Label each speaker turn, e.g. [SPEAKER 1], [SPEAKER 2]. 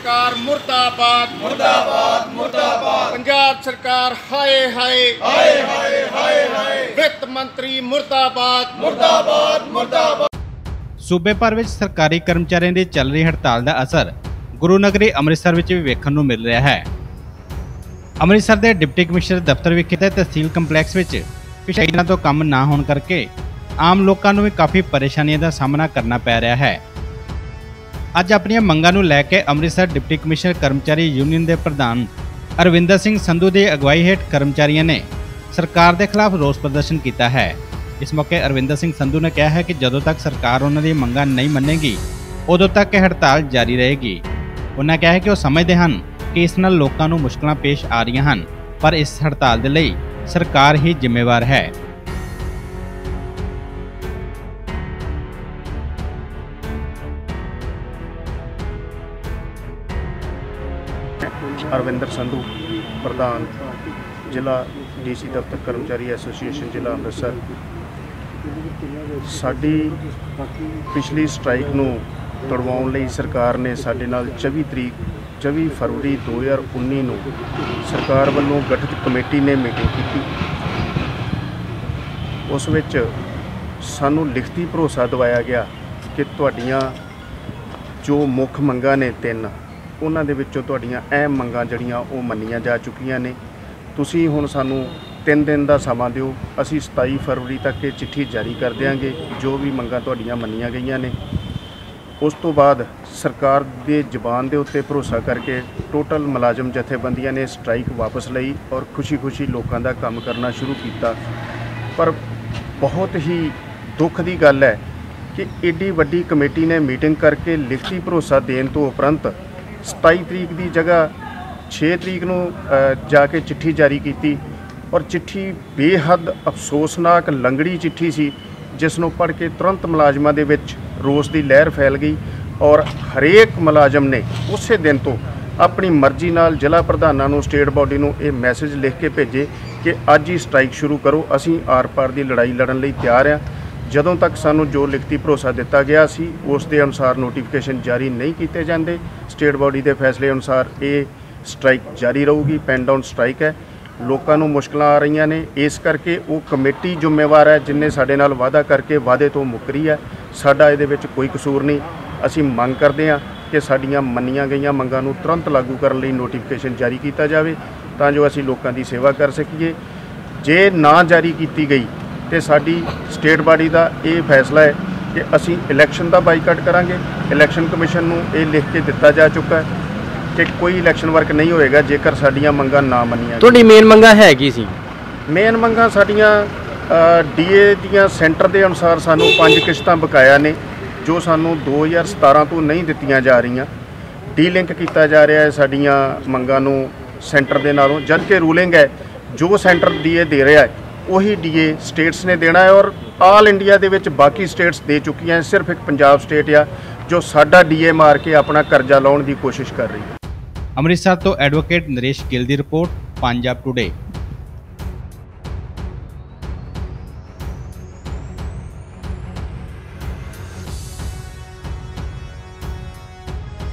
[SPEAKER 1] ਸਰਕਾਰ ਮੁਰਦਾਬਾਦ। ਮੁਰਦਾਬਾਦ ਮੁਰਦਾਬਾਦ। ਪੰਜਾਬ ਸਰਕਾਰ ਹਾਏ ਹਾਏ। ਹਾਏ ਹਾਏ ਹਾਏ ਹਾਏ। ਵਿੱਤ ਮੰਤਰੀ ਮੁਰਦਾਬਾਦ। ਮੁਰਦਾਬਾਦ ਮੁਰਦਾਬਾਦ।
[SPEAKER 2] ਸੂਬੇ ਭਰ ਵਿੱਚ ਸਰਕਾਰੀ ਕਰਮਚਾਰੀਆਂ ਦੀ ਚੱਲ ਰਹੀ ਹੜਤਾਲ ਦਾ ਅਸਰ ਗੁਰੂ ਨਗਰੀ ਅੰਮ੍ਰਿਤਸਰ ਵਿੱਚ ਵੀ ਵੇਖਣ ਨੂੰ ਮਿਲ ਰਿਹਾ ਹੈ। ਅੰਮ੍ਰਿਤਸਰ ਦੇ ਡਿਪਟੀ ਕਮਿਸ਼ਨਰ ਦਫ਼ਤਰ ਵਿਖੇ ਤੇ ਤਹਿਸੀਲ ਕੰਪਲੈਕਸ ਵਿੱਚ ਪਿਛਲੇ ਦਿਨਾਂ ਤੋਂ ਕੰਮ ਨਾ ਹੋਣ ਕਰਕੇ ਆਮ ਲੋਕਾਂ ਨੂੰ ਵੀ ਕਾਫੀ ਪਰੇਸ਼ਾਨੀਆਂ ਦਾ ਸਾਹਮਣਾ ਕਰਨਾ ਪੈ ਰਿਹਾ ਹੈ। ਅੱਜ ਆਪਣੀਆਂ ਮੰਗਾਂ ਨੂੰ ਲੈ ਕੇ ਅੰਮ੍ਰਿਤਸਰ ਡਿਪਟੀ ਕਮਿਸ਼ਨਰ ਕਰਮਚਾਰੀ ਯੂਨੀਅਨ ਦੇ ਪ੍ਰਧਾਨ ਅਰਵਿੰਦਰ ਸਿੰਘ ਸੰਧੂ ਦੀ ਅਗਵਾਈ ਹੇਠ ਕਰਮਚਾਰੀਆਂ ਨੇ ਸਰਕਾਰ ਦੇ ਖਿਲਾਫ ਰੋਸ ਪ੍ਰਦਰਸ਼ਨ ਕੀਤਾ ਹੈ। ਇਸ ਮੌਕੇ ਅਰਵਿੰਦਰ ਸਿੰਘ ਸੰਧੂ ਨੇ ਕਿਹਾ ਹੈ ਕਿ ਜਦੋਂ ਤੱਕ ਸਰਕਾਰ ਉਹਨਾਂ ਦੀ ਮੰਗਾਂ ਨਹੀਂ ਮੰਨੇਗੀ, ਉਦੋਂ ਤੱਕ ਇਹ ਹੜਤਾਲ ਜਾਰੀ ਰਹੇਗੀ। ਉਹਨਾਂ ਕਿਹਾ ਹੈ ਕਿ ਉਹ ਸਮਝਦੇ ਹਨ ਕਿ ਇਸ ਨਾਲ ਲੋਕਾਂ ਨੂੰ ਮੁਸ਼ਕਲਾਂ ਪੇਸ਼ ਆ ਰਹੀਆਂ ਹਨ, ਪਰ ਇਸ ਹੜਤਾਲ ਦੇ ਲਈ ਸਰਕਾਰ ਹੀ ਜ਼ਿੰਮੇਵਾਰ ਹੈ।
[SPEAKER 3] ਅਰਵਿੰਦਰ ਸੰਧੂ, ਪ੍ਰਧਾਨ ਜ਼ਿਲ੍ਹਾ ਡੀਸੀ ਦਫ਼ਤਰ ਕਰਮਚਾਰੀ ਐਸੋਸੀਏਸ਼ਨ ਜ਼ਿਲ੍ਹਾ ਅੰਮ੍ਰਿਤਸਰ। ਸਾਡੀ ਪਿਛਲੀ ਸਟ੍ਰਾਈਕ ਨੂੰ ਤੜਵਾਉਣ ਲਈ ਸਰਕਾਰ ਨੇ ਸਾਡੇ ਨਾਲ 24 ਤਰੀਕ 24 ਫਰਵਰੀ 2019 ਨੂੰ ਸਰਕਾਰ ਵੱਲੋਂ ਗਠਿਤ ਕਮੇਟੀ ਨੇ ਮੀਟਿੰਗ ਕੀਤੀ। ਉਸ ਵਿੱਚ ਸਾਨੂੰ ਲਿਖਤੀ ਭਰੋਸਾ ਦਵਾਇਆ ਗਿਆ ਕਿ ਤੁਹਾਡੀਆਂ ਜੋ ਮੁੱਖ ਮੰਗਾਂ ਨੇ ਤਿੰਨ ਉਹਨਾਂ ਦੇ ਵਿੱਚੋਂ ਤੁਹਾਡੀਆਂ ਅਹਿਮ ਮੰਗਾਂ ਜਿਹੜੀਆਂ ਉਹ ਮੰਨੀਆਂ ਜਾ ਚੁੱਕੀਆਂ ਨੇ। ਤੁਸੀਂ ਹੁਣ ਸਾਨੂੰ 3 ਦਿਨ ਦਾ ਸਮਾਂ ਦਿਓ। ਅਸੀਂ 27 ਫਰਵਰੀ ਤੱਕ ਇਹ ਚਿੱਠੀ ਜਾਰੀ ਕਰ ਦਿਆਂਗੇ। ਜੋ ਵੀ ਮੰਗਾਂ ਤੁਹਾਡੀਆਂ ਮੰਨੀਆਂ ਗਈਆਂ ਨੇ। ਉਸ ਤੋਂ ਬਾਅਦ ਸਰਕਾਰ ਦੇ ਜ਼ਬਾਨ ਦੇ ਉੱਤੇ ਭਰੋਸਾ ਕਰਕੇ ਟੋਟਲ ਮੁਲਾਜ਼ਮ ਜਥੇਬੰਦੀਆਂ ਨੇ ਸਟ੍ਰਾਈਕ ਵਾਪਸ ਲਈ ਔਰ ਖੁਸ਼ੀ-ਖੁਸ਼ੀ ਲੋਕਾਂ ਦਾ ਕੰਮ ਕਰਨਾ ਸ਼ੁਰੂ ਕੀਤਾ। ਪਰ ਬਹੁਤ ਹੀ ਦੁੱਖ ਦੀ ਗੱਲ ਹੈ ਕਿ ਏਡੀ ਵੱਡੀ ਕਮੇਟੀ ਨੇ ਮੀਟਿੰਗ ਕਰਕੇ ਲਿਖਤੀ ਭਰੋਸਾ ਦੇਣ ਤੋਂ ਉਪਰੰਤ 27 ਤਰੀਕ ਦੀ ਜਗ੍ਹਾ 6 ਤਰੀਕ ਨੂੰ ਜਾ ਕੇ ਚਿੱਠੀ ਜਾਰੀ ਕੀਤੀ ਔਰ ਚਿੱਠੀ ਬੇਹੱਦ ਅਫਸੋਸਨਾਕ ਲੰਗੜੀ ਚਿੱਠੀ ਸੀ ਜਿਸ ਨੂੰ ਪੜ੍ਹ ਕੇ ਤੁਰੰਤ ਮੁਲਾਜ਼ਮਾਂ ਦੇ ਵਿੱਚ ਰੋਸ ਦੀ ਲਹਿਰ ਫੈਲ ਗਈ ਔਰ ਹਰੇਕ ਮੁਲਾਜ਼ਮ ਨੇ ਉਸੇ ਦਿਨ ਤੋਂ ਆਪਣੀ ਮਰਜ਼ੀ ਨਾਲ ਜ਼ਿਲ੍ਹਾ ਪ੍ਰਧਾਨਾਂ ਨੂੰ, ਸਟੇਟ ਬਾਡੀ ਨੂੰ ਇਹ ਮੈਸੇਜ ਲਿਖ ਕੇ ਭੇਜੇ ਕਿ ਅੱਜ ਹੀ ਸਟ੍ਰਾਈਕ ਸ਼ੁਰੂ ਕਰੋ, ਅਸੀਂ ਆਰ-ਪਾਰ ਦੀ ਲੜਾਈ ਲੜਨ ਲਈ ਤਿਆਰ ਹਾਂ। ਜਦੋਂ ਤੱਕ ਸਾਨੂੰ ਜੋ ਲਿਖਤੀ ਭਰੋਸਾ ਦਿੱਤਾ ਗਿਆ ਸੀ, ਉਸ ਦੇ ਅਨੁਸਾਰ ਨੋਟੀਫਿਕੇਸ਼ਨ ਜਾਰੀ ਨਹੀਂ ਕੀਤੇ ਜਾਂਦੇ। ਸਟੇਟ ਬਾਡੀ ਦੇ ਫੈਸਲੇ ਅਨੁਸਾਰ ਇਹ ਸਟ੍ਰਾਈਕ ਜਾਰੀ ਰਹੂਗੀ ਪੈਨ ਡਾਊਨ ਸਟ੍ਰਾਈਕ ਹੈ। ਲੋਕਾਂ ਨੂੰ ਮੁਸ਼ਕਲਾਂ ਆ ਰਹੀਆਂ ਨੇ। ਇਸ ਕਰਕੇ ਉਹ ਕਮੇਟੀ ਜ਼ਿੰਮੇਵਾਰ ਹੈ, ਜਿਨੇ ਸਾਡੇ ਨਾਲ ਵਾਅਦਾ ਕਰਕੇ ਵਾਅਦੇ ਤੋਂ ਮੁੱਕਰੀ ਹੈ। ਸਾਡਾ ਇਹਦੇ ਵਿੱਚ ਕੋਈ ਕਸੂਰ ਨਹੀਂ। ਅਸੀਂ ਮੰਗ ਕਰਦੇ ਹਾਂ ਕਿ ਸਾਡੀਆਂ ਮੰਨੀਆਂ ਗਈਆਂ ਮੰਗਾਂ ਨੂੰ ਤੁਰੰਤ ਲਾਗੂ ਕਰਨ ਲਈ ਨੋਟੀਫਿਕੇਸ਼ਨ ਜਾਰੀ ਕੀਤਾ ਜਾਵੇ, ਤਾਂ ਜੋ ਅਸੀਂ ਲੋਕਾਂ ਦੀ ਸੇਵਾ ਕਰ ਸਕੀਏ। ਜੇ ਨਾ ਜਾਰੀ ਕੀਤੀ ਗਈ ਤੇ ਸਾਡੀ ਸਟੇਟ ਬਾਡੀ ਦਾ ਇਹ ਫੈਸਲਾ ਹੈ ਕਿ ਅਸੀਂ ਇਲੈਕਸ਼ਨ ਦਾ ਬਾਈਕਾਟ ਕਰਾਂਗੇ। ਇਲੈਕਸ਼ਨ ਕਮਿਸ਼ਨ ਨੂੰ ਇਹ ਲਿਖ ਕੇ ਦਿੱਤਾ ਜਾ ਚੁੱਕਾ ਹੈ ਕਿ ਕੋਈ ਇਲੈਕਸ਼ਨ ਵਰਕ ਨਹੀਂ ਹੋਏਗਾ ਜੇਕਰ ਸਾਡੀਆਂ ਮੰਗਾਂ ਨਾ ਮੰਨੀਆਂ
[SPEAKER 4] ਤੁਹਾਡੀ ਮੇਨ ਮੰਗਾ ਹੈ ਕੀ ਸੀ?
[SPEAKER 3] ਮੇਨ ਮੰਗਾਂ ਸਾਡੀਆਂ ਡੀਏ ਦੀਆਂ ਸੈਂਟਰ ਦੇ ਅਨੁਸਾਰ ਸਾਨੂੰ ਪੰਜ ਕਿਸ਼ਤਾਂ ਬਕਾਇਆ ਨੇ ਜੋ ਸਾਨੂੰ 2017 ਤੋਂ ਨਹੀਂ ਦਿੱਤੀਆਂ ਜਾ ਰਹੀਆਂ। ਡੀਲਿੰਕ ਕੀਤਾ ਜਾ ਰਿਹਾ ਹੈ ਸਾਡੀਆਂ ਮੰਗਾਂ ਨੂੰ ਸੈਂਟਰ ਦੇ ਨਾਲੋਂ ਜਦ ਕਿ ਰੂਲਿੰਗ ਹੈ ਜੋ ਸੈਂਟਰ ਡੀਏ ਦੇ ਰਿਹਾ ਹੈ ਉਹੀ ਡੀਏ ਸਟੇਟਸ ਨੇ ਦੇਣਾ ਹੈ ਔਰ ਆਲ ਇੰਡੀਆ ਦੇ ਵਿੱਚ ਬਾਕੀ ਸਟੇਟਸ ਦੇ ਚੁੱਕੀਆਂ ਸਿਰਫ ਇੱਕ ਪੰਜਾਬ ਸਟੇਟ ਆ ਜੋ ਸਾਡਾ ਡੀਏ ਮਾਰ ਕੇ ਆਪਣਾ ਕਰਜ਼ਾ ਲਾਉਣ ਦੀ ਕੋਸ਼ਿਸ਼ ਕਰ ਰਹੀ ਹੈ।
[SPEAKER 2] ਅੰਮ੍ਰਿਤਸਰ ਤੋਂ ਐਡਵੋਕੇਟ ਨਰੇਸ਼ ਗਿੱਲ ਦੀ ਰਿਪੋਰਟ, ਪੰਜਾਬ ਟੁਡੇ।